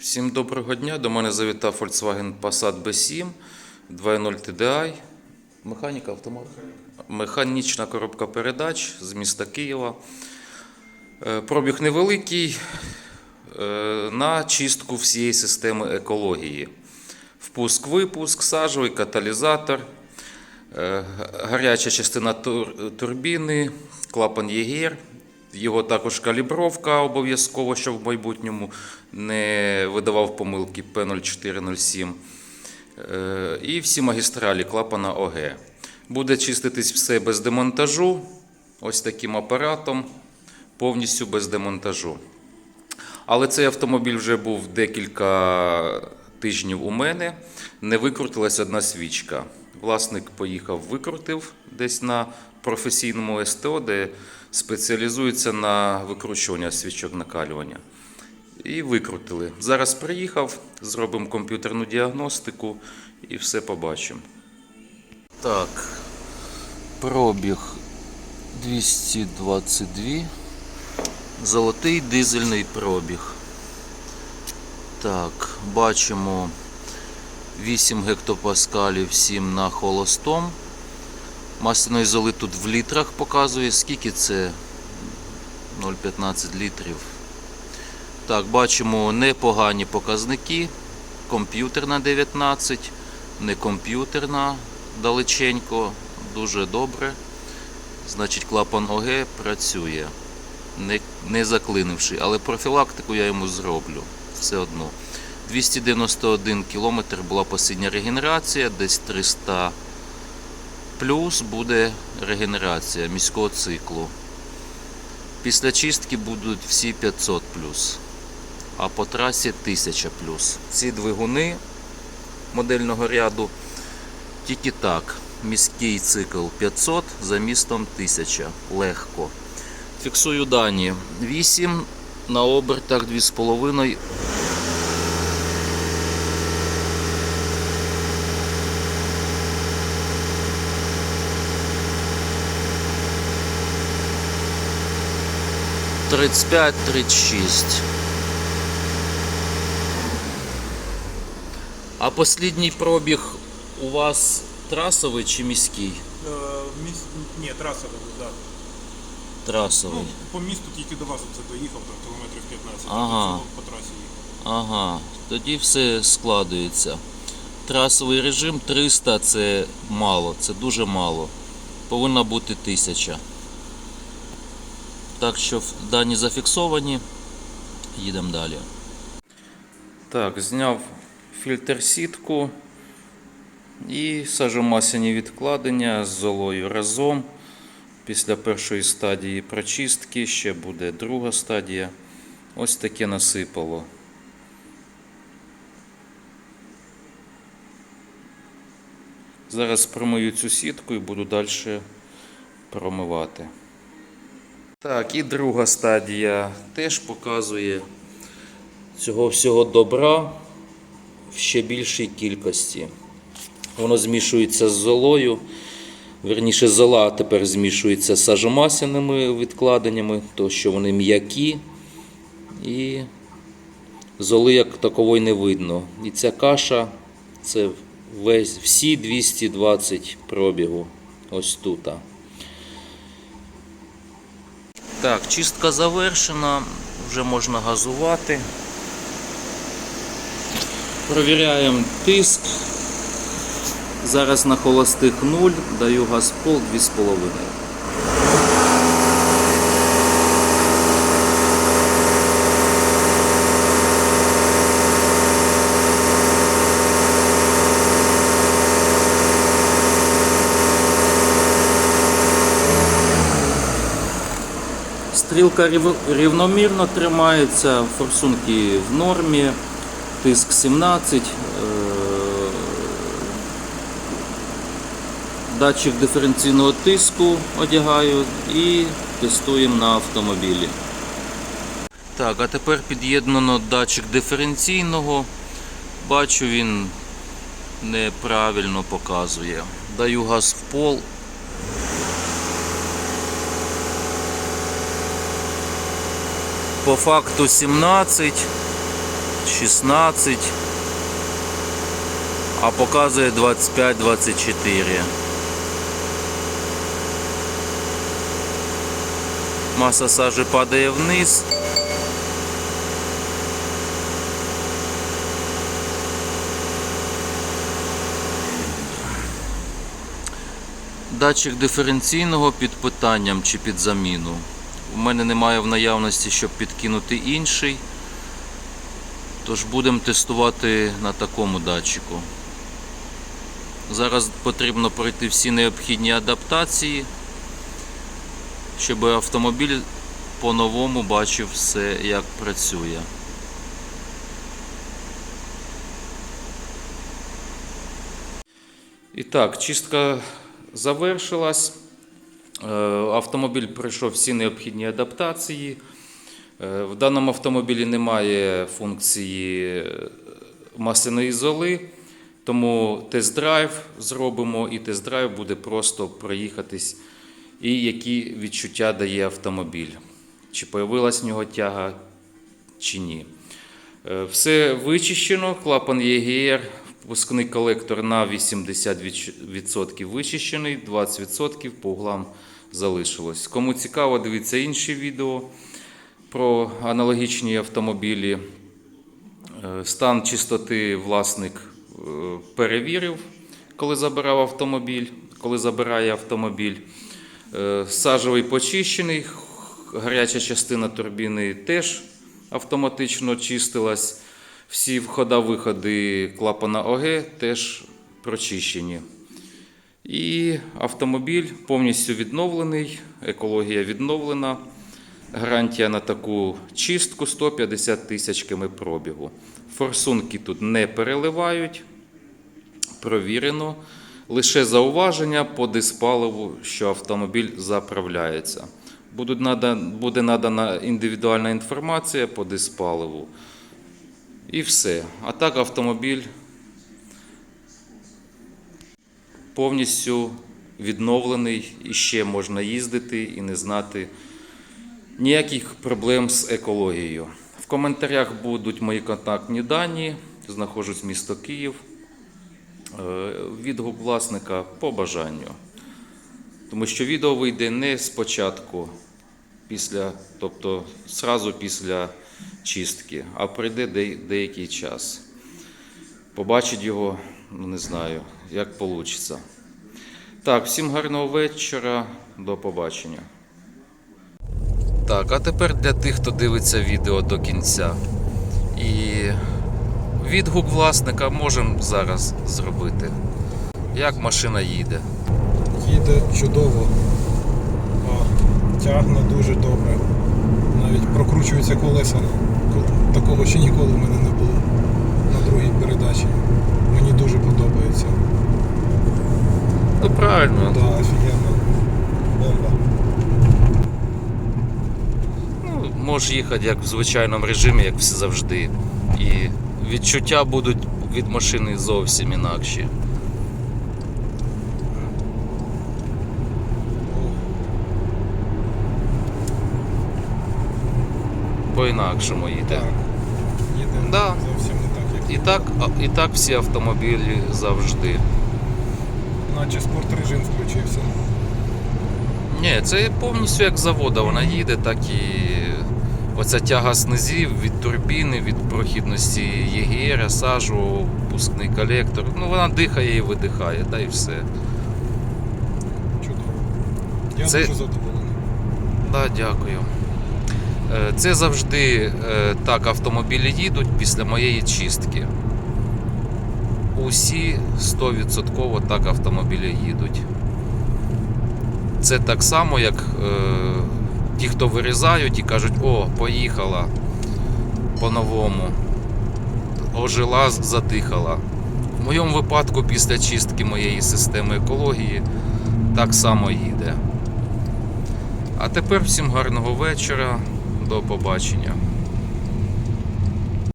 Всім доброго дня. До мене завітав Volkswagen Passat B7 2.0 TDI. Механіка автомат. Механічна коробка передач з міста Києва. Е, Пробіг невеликий е, на чистку всієї системи екології. Впуск-випуск, сажовий каталізатор, е, гаряча частина турбіни, клапан ЄГР. Його також калібровка обов'язково, щоб в майбутньому не видавав помилки P0407. Е, І всі магістралі клапана ОГ. Буде чиститись все без демонтажу, ось таким апаратом, повністю без демонтажу. Але цей автомобіль вже був декілька тижнів у мене. Не викрутилась одна свічка. Власник поїхав, викрутив десь на професійному СТО, де спеціалізується на викручуванні свічок накалювання. І викрутили. Зараз приїхав, зробимо комп'ютерну діагностику і все побачимо. Так, пробіг 222. Золотий дизельний пробіг. Так, бачимо 8 гектопаскалів 7 на холостом. Масляної золи тут в літрах показує, скільки це 0,15 літрів. Так, бачимо непогані показники. Комп'ютерна 19, не комп'ютерна далеченько, дуже добре. Значить, клапан ОГ працює, не, не заклинивши, але профілактику я йому зроблю все одно. 291 км була посідня регенерація, десь 300 плюс буде регенерація міського циклу. Після чистки будуть всі 500 плюс, а по трасі 1000 плюс. Ці двигуни модельного ряду тільки так. Міський цикл 500 за містом 1000. Легко. Фіксую дані. 8 на обертах 2,5. Тридцять п'ять, тридцять шість. А останній пробіг у вас трасовий чи міський? Е, міс... Ні, траса да. Трасовий. Ну, по місту тільки до вас це доїхав, там кілометрів 15, Ага. по трасі їхав. Ага, тоді все складується. Трасовий режим 300 це мало, це дуже мало. Повинна бути 1000. Так що дані зафіксовані. Їдемо далі. Так, зняв фільтр сітку і сажомасяні відкладення з золою разом. Після першої стадії прочистки ще буде друга стадія. Ось таке насипало. Зараз промию цю сітку і буду далі промивати. Так, і друга стадія теж показує цього всього добра в ще більшій кількості. Воно змішується з золою. Верніше, зола тепер змішується з сажомасяними відкладеннями, то що вони м'які. І золи як такової не видно. І ця каша це весь, всі 220 пробігу. Ось тут. Так, чистка завершена, вже можна газувати. Провіряємо тиск. Зараз на холостих 0, даю газ пол 2,5. Стрілка рівномірно тримається, форсунки в нормі, тиск 17, е, датчик диференційного тиску одягаю і тестуємо на автомобілі. Так, а тепер під'єднано датчик диференційного. Бачу, він неправильно показує. Даю газ в пол. По факту 17, 16, а показує 25-24. Маса сажі падає вниз. Датчик диференційного під питанням чи під заміну. У мене немає в наявності, щоб підкинути інший. Тож будемо тестувати на такому датчику. Зараз потрібно пройти всі необхідні адаптації, щоб автомобіль по-новому бачив все, як працює. І так, чистка завершилась. Е, Автомобіль пройшов всі необхідні адаптації. Е, В даному автомобілі немає функції е, масляної золи, тому тест-драйв зробимо, і тест-драйв буде просто проїхатись, і які відчуття дає автомобіль. Чи появилась в нього тяга, чи ні. Все вичищено, клапан ЄГР, впускний колектор на 80% вичищений, 20% по углам залишилось. Кому цікаво, дивіться інші відео про аналогічні автомобілі. Е, Стан чистоти власник е, перевірив, коли забирав автомобіль, коли забирає автомобіль. Е, Сажовий почищений, гаряча частина турбіни теж автоматично чистилась. Всі входа-виходи клапана ОГ теж прочищені. І автомобіль повністю відновлений, екологія відновлена. Гарантія на таку чистку 150 тисяч км пробігу. Форсунки тут не переливають, провірено. Лише зауваження по диспаливу, що автомобіль заправляється. Буде надана індивідуальна інформація по диспаливу. І все. А так автомобіль повністю відновлений і ще можна їздити і не знати ніяких проблем з екологією. В коментарях будуть мої контактні дані. Знаходжусь місто Київ. Е, Відгук власника по бажанню. Тому що відео вийде не спочатку, після, тобто зразу після чистки, а прийде деякий час. Побачить його, ну не знаю, як вийде. Так, всім гарного вечора, до побачення. Так, а тепер для тих, хто дивиться відео до кінця. І відгук власника можемо зараз зробити. Як машина їде. Їде чудово. Тягне дуже добре. Навіть прокручуються колеса. Такого ще ніколи в мене не правильно. Да, офігенно. Бомба. Ну, можеш їхати як в звичайному режимі, як всі завжди. І відчуття будуть від машини зовсім інакші. По-інакшому їде. Да. зовсім не так, як І так, і так всі автомобілі завжди. Наче спорт режим включився. Ні, це повністю як завода вона їде, так і оця тяга снизів від турбіни, від прохідності ЄГР, сажу, пускний колектор. Ну вона дихає і видихає, та і все. Чудово. Я Це- дуже задоволений. Да, дякую. Е, Це завжди е, так автомобілі їдуть після моєї чистки. Усі 100% так автомобілі їдуть. Це так само, як е, ті, хто вирізають і кажуть, о, поїхала по-новому. Ожила, задихала. В моєму випадку, після чистки моєї системи екології, так само їде. А тепер всім гарного вечора. До побачення.